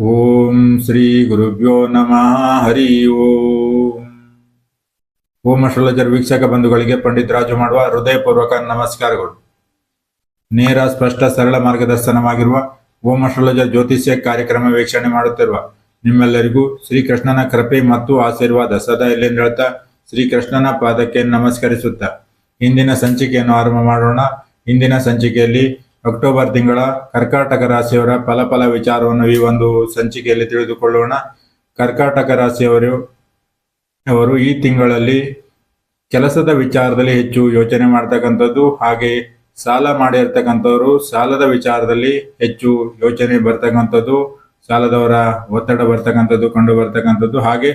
ಓಂ ಶ್ರೀ ಗುರುಭ್ಯೋ ನಮಃ ಹರಿ ಓಂ ಓಂ ಅಸ್ಟ್ರಾಲಜರ್ ವೀಕ್ಷಕ ಬಂಧುಗಳಿಗೆ ಪಂಡಿತ್ ರಾಜು ಮಾಡುವ ಹೃದಯಪೂರ್ವಕ ನಮಸ್ಕಾರಗಳು. ನೇರ, ಸ್ಪಷ್ಟ, ಸರಳ ಮಾರ್ಗದರ್ಶನವಾಗಿರುವ ಓಂ ಅಸ್ಟ್ರಾಲಜರ್ ಜ್ಯೋತಿಷ್ಯ ಕಾರ್ಯಕ್ರಮ ವೀಕ್ಷಣೆ ಮಾಡುತ್ತಿರುವ ನಿಮ್ಮೆಲ್ಲರಿಗೂ ಶ್ರೀಕೃಷ್ಣನ ಕೃಪೆ ಮತ್ತು ಆಶೀರ್ವಾದ ಸದಾ ಇಲ್ಲೆಂದು ಹೇಳ್ತಾ ಶ್ರೀಕೃಷ್ಣನ ಪಾದಕ್ಕೆ ನಮಸ್ಕರಿಸುತ್ತಾ. ಇಂದಿನ ಸಂಚಿಕೆಯನ್ನು ಆರಂಭ ಮಾಡೋಣ. ಇಂದಿನ ಸಂಚಿಕೆಯಲ್ಲಿ ಅಕ್ಟೋಬರ್ ತಿಂಗಳ ಕರ್ಕಾಟಕ ರಾಶಿಯವರ ಫಲಫಲ ವಿಚಾರವನ್ನು ಈ ಒಂದು ಸಂಚಿಕೆಯಲ್ಲಿ ತಿಳಿದುಕೊಳ್ಳೋಣ. ಕರ್ಕಾಟಕ ರಾಶಿಯವರು, ಅವರು ಈ ತಿಂಗಳಲ್ಲಿ ಕೆಲಸದ ವಿಚಾರದಲ್ಲಿ ಹೆಚ್ಚು ಯೋಚನೆ ಮಾಡ್ತಕ್ಕಂಥದ್ದು, ಹಾಗೆ ಸಾಲ ಮಾಡಿರ್ತಕ್ಕಂಥವರು ಸಾಲದ ವಿಚಾರದಲ್ಲಿ ಹೆಚ್ಚು ಯೋಚನೆ ಬರ್ತಕ್ಕಂಥದ್ದು, ಸಾಲದವರ ಒತ್ತಡ ಬರ್ತಕ್ಕಂಥದ್ದು, ಕಂಡು ಬರ್ತಕ್ಕಂಥದ್ದು, ಹಾಗೆ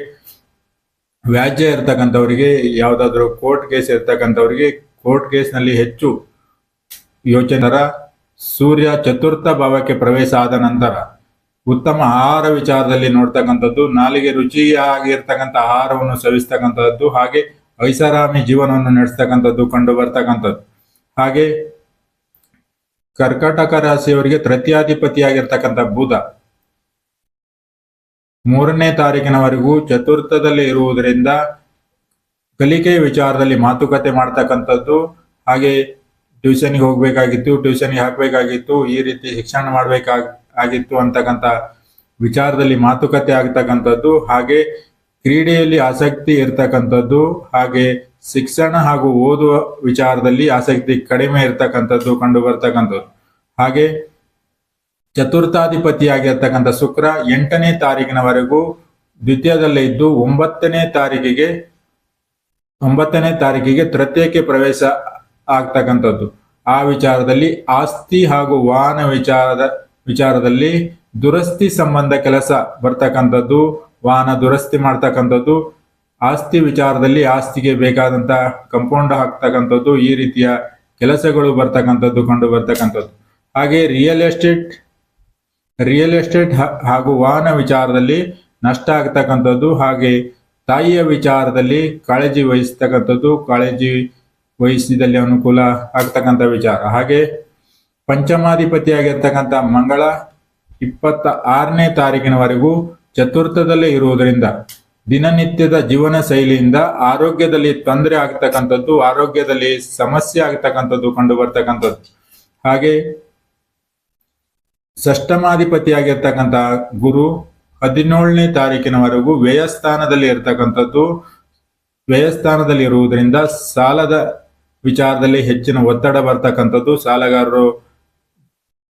ವ್ಯಾಜ್ಯ ಇರ್ತಕ್ಕಂಥವರಿಗೆ ಯಾವುದಾದ್ರೂ ಕೋರ್ಟ್ ಕೇಸ್ ಇರ್ತಕ್ಕಂಥವರಿಗೆ ಕೋರ್ಟ್ ಕೇಸ್ನಲ್ಲಿ ಹೆಚ್ಚು ಯೋಚನೆರ ಸೂರ್ಯ ಚತುರ್ಥ ಭಾವಕ್ಕೆ ಪ್ರವೇಶ ಆದ ನಂತರ ಉತ್ತಮ ಆಹಾರ ವಿಚಾರದಲ್ಲಿ ನೋಡ್ತಕ್ಕಂಥದ್ದು, ನಾಲಿಗೆ ರುಚಿಯಾಗಿರ್ತಕ್ಕಂಥ ಆಹಾರವನ್ನು ಸವಿಸ್ತಕ್ಕಂಥದ್ದು, ಹಾಗೆ ಐಷಾರಾಮಿ ಜೀವನವನ್ನು ನಡೆಸ್ತಕ್ಕಂಥದ್ದು ಕಂಡು ಬರ್ತಕ್ಕಂಥದ್ದು. ಹಾಗೆ ಕರ್ಕಾಟಕ ರಾಶಿಯವರಿಗೆ ತೃತೀಯಾಧಿಪತಿಯಾಗಿರ್ತಕ್ಕಂಥ ಬುಧ ಮೂರನೇ ತಾರೀಕಿನವರೆಗೂ ಚತುರ್ಥದಲ್ಲಿ ಇರುವುದರಿಂದ ಕಲಿಕೆ ವಿಚಾರದಲ್ಲಿ ಮಾತುಕತೆ ಮಾಡ್ತಕ್ಕಂಥದ್ದು. ಹಾಗೆ ಟ್ಯೂಷನ್ಗೆ ಹೋಗ್ಬೇಕಾಗಿತ್ತು ಟ್ಯೂಷನ್ಗೆ ಹಾಕಬೇಕಾಗಿತ್ತು, ಈ ರೀತಿ ಶಿಕ್ಷಣ ಮಾಡ್ಬೇಕಾಗ್ ಆಗಿತ್ತು ಅಂತಕ್ಕಂಥ ವಿಚಾರದಲ್ಲಿ ಮಾತುಕತೆ ಆಗ್ತಕ್ಕಂಥದ್ದು, ಹಾಗೆ ಕ್ರೀಡೆಯಲ್ಲಿ ಆಸಕ್ತಿ ಇರ್ತಕ್ಕಂಥದ್ದು, ಹಾಗೆ ಶಿಕ್ಷಣ ಹಾಗೂ ಓದುವ ವಿಚಾರದಲ್ಲಿ ಆಸಕ್ತಿ ಕಡಿಮೆ ಇರ್ತಕ್ಕಂಥದ್ದು ಕಂಡು ಬರ್ತಕ್ಕಂಥದ್ದು ಹಾಗೆ ಚತುರ್ಥಾಧಿಪತಿಯಾಗಿರ್ತಕ್ಕಂಥ ಶುಕ್ರ ಎಂಟನೇ ತಾರೀಕಿನವರೆಗೂ ದ್ವಿತೀಯದಲ್ಲೇ ಇದ್ದು, ಒಂಬತ್ತನೇ ತಾರೀಕಿಗೆ ಒಂಬತ್ತನೇ ತಾರೀಕಿಗೆ ತೃತೀಯಕ್ಕೆ ಪ್ರವೇಶ ಆಗ್ತಕ್ಕಂಥದ್ದು. ಆ ವಿಚಾರದಲ್ಲಿ ಆಸ್ತಿ ಹಾಗೂ ವಾಹನ ವಿಚಾರದ, ವಿಚಾರದಲ್ಲಿ ದುರಸ್ತಿ ಸಂಬಂಧ ಕೆಲಸ ಬರ್ತಕ್ಕಂಥದ್ದು, ವಾಹನ ದುರಸ್ತಿ ಮಾಡ್ತಕ್ಕಂಥದ್ದು, ಆಸ್ತಿ ವಿಚಾರದಲ್ಲಿ ಆಸ್ತಿಗೆ ಬೇಕಾದಂತ ಕಂಪೌಂಡ್ ಹಾಕ್ತಕ್ಕಂಥದ್ದು, ಈ ರೀತಿಯ ಕೆಲಸಗಳು ಬರ್ತಕ್ಕಂಥದ್ದು, ಕಂಡು ಬರ್ತಕ್ಕಂಥದ್ದು. ಹಾಗೆ ರಿಯಲ್ ಎಸ್ಟೇಟ್ ರಿಯಲ್ ಎಸ್ಟೇಟ್ ಹಾಗೂ ವಾಹನ ವಿಚಾರದಲ್ಲಿ ನಷ್ಟ ಆಗ್ತಕ್ಕಂಥದ್ದು, ಹಾಗೆ ತಾಯಿಯ ವಿಚಾರದಲ್ಲಿ ಕಾಳಜಿ ವಹಿಸ್ತಕ್ಕಂಥದ್ದು, ಕಾಳಜಿ ವಹಿಸಿದಲ್ಲಿ ಅನುಕೂಲ ಆಗ್ತಕ್ಕಂಥ ವಿಚಾರ. ಹಾಗೆ ಪಂಚಮಾಧಿಪತಿಯಾಗಿರ್ತಕ್ಕಂಥ ಮಂಗಳ ಇಪ್ಪತ್ತ ಆರನೇ ತಾರೀಕಿನವರೆಗೂ ಚತುರ್ಥದಲ್ಲೇ ಇರುವುದರಿಂದ ದಿನನಿತ್ಯದ ಜೀವನ ಶೈಲಿಯಿಂದ ಆರೋಗ್ಯದಲ್ಲಿ ತೊಂದರೆ ಆಗ್ತಕ್ಕಂಥದ್ದು, ಆರೋಗ್ಯದಲ್ಲಿ ಸಮಸ್ಯೆ ಆಗ್ತಕ್ಕಂಥದ್ದು ಕಂಡು ಬರ್ತಕ್ಕಂಥದ್ದು. ಹಾಗೆ ಷಷ್ಟಮಾಧಿಪತಿಯಾಗಿರ್ತಕ್ಕಂಥ ಗುರು ಹದಿನೇಳನೇ ತಾರೀಕಿನವರೆಗೂ ವ್ಯಯಸ್ಥಾನದಲ್ಲಿ ಇರ್ತಕ್ಕಂಥದ್ದು, ವ್ಯಯಸ್ಥಾನದಲ್ಲಿ ಇರುವುದರಿಂದ ಸಾಲದ ವಿಚಾರದಲ್ಲಿ ಹೆಚ್ಚಿನ ಒತ್ತಡ ಬರ್ತಕ್ಕಂಥದ್ದು, ಸಾಲಗಾರರು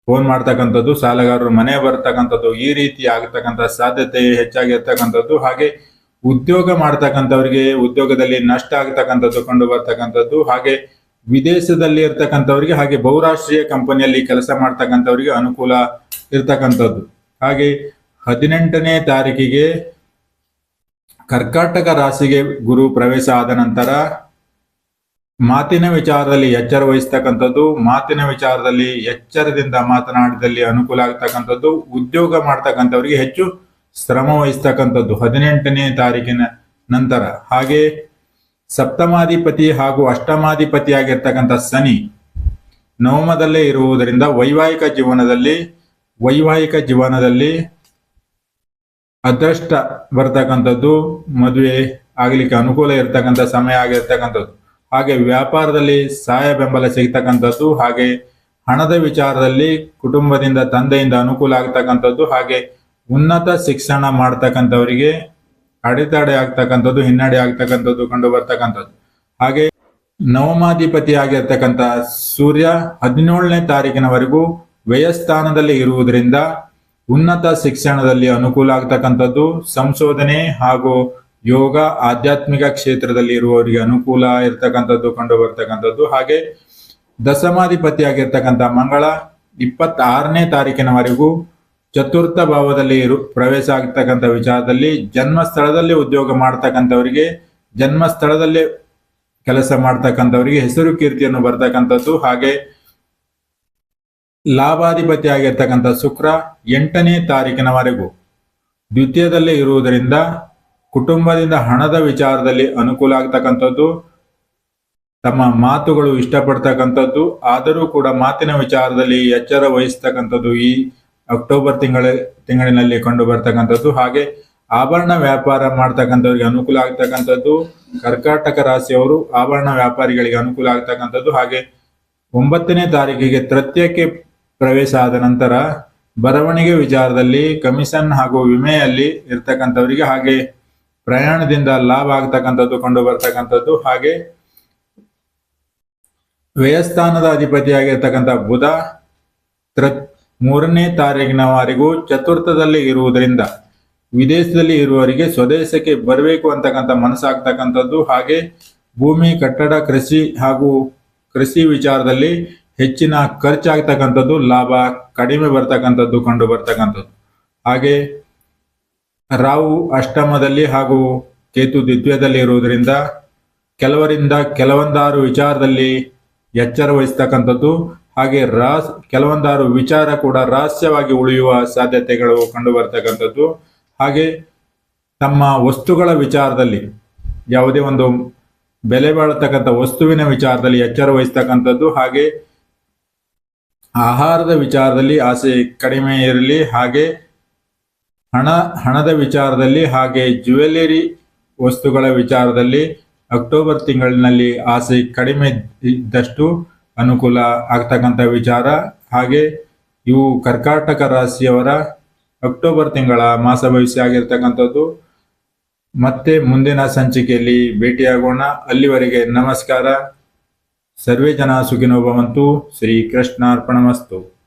ಫೋನ್ ಮಾಡ್ತಕ್ಕಂಥದ್ದು, ಸಾಲಗಾರರು ಮನೆ ಬರ್ತಕ್ಕಂಥದ್ದು, ಈ ರೀತಿ ಆಗತಕ್ಕಂಥ ಸಾಧ್ಯತೆ ಹೆಚ್ಚಾಗಿರ್ತಕ್ಕಂಥದ್ದು. ಹಾಗೆ ಉದ್ಯೋಗ ಮಾಡ್ತಕ್ಕಂಥವ್ರಿಗೆ ಉದ್ಯೋಗದಲ್ಲಿ ನಷ್ಟ ಆಗ್ತಕ್ಕಂಥದ್ದು ಕಂಡು ಬರ್ತಕ್ಕಂಥದ್ದು. ಹಾಗೆ ವಿದೇಶದಲ್ಲಿ ಇರ್ತಕ್ಕಂಥವ್ರಿಗೆ ಹಾಗೆ ಬಹುರಾಷ್ಟ್ರೀಯ ಕಂಪನಿಯಲ್ಲಿ ಕೆಲಸ ಮಾಡ್ತಕ್ಕಂಥವ್ರಿಗೆ ಅನುಕೂಲ ಇರ್ತಕ್ಕಂಥದ್ದು. ಹಾಗೆ ಹದಿನೆಂಟನೇ ತಾರೀಕಿಗೆ ಕರ್ಕಾಟಕ ರಾಶಿಗೆ ಗುರು ಪ್ರವೇಶ ಆದ ನಂತರ ಮಾತಿನ ವಿಚಾರದಲ್ಲಿ ಎಚ್ಚರ ವಹಿಸ್ತಕ್ಕಂಥದ್ದು, ಮಾತಿನ ವಿಚಾರದಲ್ಲಿ ಎಚ್ಚರದಿಂದ ಮಾತನಾಡಿದಲ್ಲಿ ಅನುಕೂಲ ಆಗ್ತಕ್ಕಂಥದ್ದು, ಉದ್ಯೋಗ ಮಾಡ್ತಕ್ಕಂಥವ್ರಿಗೆ ಹೆಚ್ಚು ಶ್ರಮ ವಹಿಸ್ತಕ್ಕಂಥದ್ದು ಹದಿನೆಂಟನೇ ತಾರೀಕಿನ ನಂತರ. ಹಾಗೆ ಸಪ್ತಮಾಧಿಪತಿ ಹಾಗೂ ಅಷ್ಟಮಾಧಿಪತಿ ಆಗಿರ್ತಕ್ಕಂಥ ಶನಿ ನವಮದಲ್ಲೇ ಇರುವುದರಿಂದ ವೈವಾಹಿಕ ಜೀವನದಲ್ಲಿ ವೈವಾಹಿಕ ಜೀವನದಲ್ಲಿ ಅದೃಷ್ಟ ಬರ್ತಕ್ಕಂಥದ್ದು, ಮದುವೆ ಆಗ್ಲಿಕ್ಕೆ ಅನುಕೂಲ ಇರ್ತಕ್ಕಂಥ ಸಮಯ ಆಗಿರ್ತಕ್ಕಂಥದ್ದು. ಹಾಗೆ ವ್ಯಾಪಾರದಲ್ಲಿ ಸಹಾಯ ಬೆಂಬಲ ಸಿಗ್ತಕ್ಕಂಥದ್ದು, ಹಾಗೆ ಹಣದ ವಿಚಾರದಲ್ಲಿ ಕುಟುಂಬದಿಂದ ತಂದೆಯಿಂದ ಅನುಕೂಲ ಆಗ್ತಕ್ಕಂಥದ್ದು, ಹಾಗೆ ಉನ್ನತ ಶಿಕ್ಷಣ ಮಾಡ್ತಕ್ಕಂಥವರಿಗೆ ಅಡೆತಡೆ ಆಗ್ತಕ್ಕಂಥದ್ದು, ಹಿನ್ನಡೆ ಆಗ್ತಕ್ಕಂಥದ್ದು ಕಂಡು ಬರ್ತಕ್ಕಂಥದ್ದು ಹಾಗೆ ನವಮಾಧಿಪತಿ ಆಗಿರ್ತಕ್ಕಂಥ ಸೂರ್ಯ ಹದಿನೇಳನೇ ತಾರೀಕಿನವರೆಗೂ ವ್ಯಯಸ್ಥಾನದಲ್ಲಿ ಇರುವುದರಿಂದ ಉನ್ನತ ಶಿಕ್ಷಣದಲ್ಲಿ ಅನುಕೂಲ ಆಗ್ತಕ್ಕಂಥದ್ದು, ಸಂಶೋಧನೆ ಹಾಗೂ ಯೋಗ ಆಧ್ಯಾತ್ಮಿಕ ಕ್ಷೇತ್ರದಲ್ಲಿ ಇರುವವರಿಗೆ ಅನುಕೂಲ ಇರ್ತಕ್ಕಂಥದ್ದು ಕಂಡು ಬರ್ತಕ್ಕಂಥದ್ದು ಹಾಗೆ ದಶಮಾಧಿಪತಿ ಆಗಿರ್ತಕ್ಕಂಥ ಮಂಗಳ ಇಪ್ಪತ್ತಾರನೇ ತಾರೀಕಿನವರೆಗೂ ಚತುರ್ಥ ಭಾವದಲ್ಲಿ ಇರು, ಪ್ರವೇಶ ಆಗ್ತಕ್ಕಂಥ ವಿಚಾರದಲ್ಲಿ ಜನ್ಮ ಸ್ಥಳದಲ್ಲಿ ಉದ್ಯೋಗ ಮಾಡ್ತಕ್ಕಂಥವರಿಗೆ ಜನ್ಮ ಸ್ಥಳದಲ್ಲೇ ಕೆಲಸ ಮಾಡ್ತಕ್ಕಂಥವರಿಗೆ ಹೆಸರು ಕೀರ್ತಿಯನ್ನು ಬರ್ತಕ್ಕಂಥದ್ದು. ಹಾಗೆ ಲಾಭಾಧಿಪತಿ ಆಗಿರ್ತಕ್ಕಂಥ ಶುಕ್ರ ಎಂಟನೇ ತಾರೀಕಿನವರೆಗೂ ದ್ವಿತೀಯದಲ್ಲೇ ಇರುವುದರಿಂದ ಕುಟುಂಬದಿಂದ ಹಣದ ವಿಚಾರದಲ್ಲಿ ಅನುಕೂಲ ಆಗ್ತಕ್ಕಂಥದ್ದು, ತಮ್ಮ ಮಾತುಗಳು ಇಷ್ಟಪಡ್ತಕ್ಕಂಥದ್ದು, ಆದರೂ ಕೂಡ ಮಾತಿನ ವಿಚಾರದಲ್ಲಿ ಎಚ್ಚರ ವಹಿಸ್ತಕ್ಕಂಥದ್ದು ಈ ಅಕ್ಟೋಬರ್ ತಿಂಗಳ, ತಿಂಗಳಿನಲ್ಲಿ ಕಂಡು ಬರ್ತಕ್ಕಂಥದ್ದು. ಹಾಗೆ ಆಭರಣ ವ್ಯಾಪಾರ ಮಾಡ್ತಕ್ಕಂಥವ್ರಿಗೆ ಅನುಕೂಲ ಆಗ್ತಕ್ಕಂಥದ್ದು. ಕರ್ಕಾಟಕ ರಾಶಿಯವರು ಆಭರಣ ವ್ಯಾಪಾರಿಗಳಿಗೆ ಅನುಕೂಲ ಆಗ್ತಕ್ಕಂಥದ್ದು. ಹಾಗೆ ಒಂಬತ್ತನೇ ತಾರೀಕಿಗೆ ತೃತೀಯಕ್ಕೆ ಪ್ರವೇಶ ಆದ ನಂತರ ಬರವಣಿಗೆ ವಿಚಾರದಲ್ಲಿ ಕಮಿಷನ್ ಹಾಗೂ ವಿಮೆಯಲ್ಲಿ ಇರ್ತಕ್ಕಂಥವರಿಗೆ ಹಾಗೆ ಪ್ರಯಾಣದಿಂದ ಲಾಭ ಆಗ್ತಕ್ಕಂಥದ್ದು, ಕಂಡು ಬರ್ತಕ್ಕಂಥದ್ದು, ಹಾಗೆ ವ್ಯಯಸ್ಥಾನದ ಅಧಿಪತಿಯಾಗಿರ್ತಕ್ಕಂಥ ಬುಧ ತೃ ಮೂರನೇ ತಾರೀಕಿನವರೆಗೂ ಚತುರ್ಥದಲ್ಲಿ ಇರುವುದರಿಂದ ವಿದೇಶದಲ್ಲಿ ಇರುವವರಿಗೆ ಸ್ವದೇಶಕ್ಕೆ ಬರಬೇಕು ಅಂತಕ್ಕಂಥ ಮನಸ್ಸಾಗ್ತಕ್ಕಂಥದ್ದು. ಹಾಗೆ ಭೂಮಿ, ಕಟ್ಟಡ, ಕೃಷಿ ಹಾಗೂ ಕೃಷಿ ವಿಚಾರದಲ್ಲಿ ಹೆಚ್ಚಿನ ಖರ್ಚಾಗ್ತಕ್ಕಂಥದ್ದು, ಲಾಭ ಕಡಿಮೆ ಬರ್ತಕ್ಕಂಥದ್ದು, ಕಂಡು ಬರ್ತಕ್ಕಂಥದ್ದು. ಹಾಗೆ ರಾವು ಅಷ್ಟಮದಲ್ಲಿ ಹಾಗೂ ಕೇತು ದ್ವಿತೀಯದಲ್ಲಿ ಇರುವುದರಿಂದ ಕೆಲವರಿಂದ ಕೆಲವೊಂದಾರು ವಿಚಾರದಲ್ಲಿ ಎಚ್ಚರ ವಹಿಸ್ತಕ್ಕಂಥದ್ದು. ಹಾಗೆ ರಾಸ್, ಕೆಲವೊಂದಾರು ವಿಚಾರ ಕೂಡ ರಹಸ್ಯವಾಗಿ ಉಳಿಯುವ ಸಾಧ್ಯತೆಗಳು ಕಂಡು ಬರ್ತಕ್ಕಂಥದ್ದು ಹಾಗೆ ತಮ್ಮ ವಸ್ತುಗಳ ವಿಚಾರದಲ್ಲಿ, ಯಾವುದೇ ಒಂದು ಬೆಲೆ ಬಾಳತಕ್ಕಂಥ ವಸ್ತುವಿನ ವಿಚಾರದಲ್ಲಿ ಎಚ್ಚರ ವಹಿಸ್ತಕ್ಕಂಥದ್ದು. ಹಾಗೆ ಆಹಾರದ ವಿಚಾರದಲ್ಲಿ ಆಸೆ ಕಡಿಮೆ ಇರಲಿ. ಹಾಗೆ ಹಣ, ಹಣದ ವಿಚಾರದಲ್ಲಿ ಹಾಗೆ ಜ್ಯುವೆಲರಿ ವಸ್ತುಗಳ ವಿಚಾರದಲ್ಲಿ ಅಕ್ಟೋಬರ್ ತಿಂಗಳಿನಲ್ಲಿ ಆಸೆ ಕಡಿಮೆ ಇದ್ದಷ್ಟು ಅನುಕೂಲ ಆಗ್ತಕ್ಕಂಥ ವಿಚಾರ. ಹಾಗೆ ಇವು ಕರ್ಕಾಟಕ ರಾಶಿಯವರ ಅಕ್ಟೋಬರ್ ತಿಂಗಳ ಮಾಸ ಭವಿಷ್ಯ ಆಗಿರ್ತಕ್ಕಂಥದ್ದು. ಮತ್ತೆ ಮುಂದಿನ ಸಂಚಿಕೆಯಲ್ಲಿ ಭೇಟಿಯಾಗೋಣ. ಅಲ್ಲಿವರೆಗೆ ನಮಸ್ಕಾರ. ಸರ್ವೇ ಜನ ಸುಖಿನೋ ಭವಂತು. ಶ್ರೀ ಕೃಷ್ಣಾರ್ಪಣಮಸ್ತು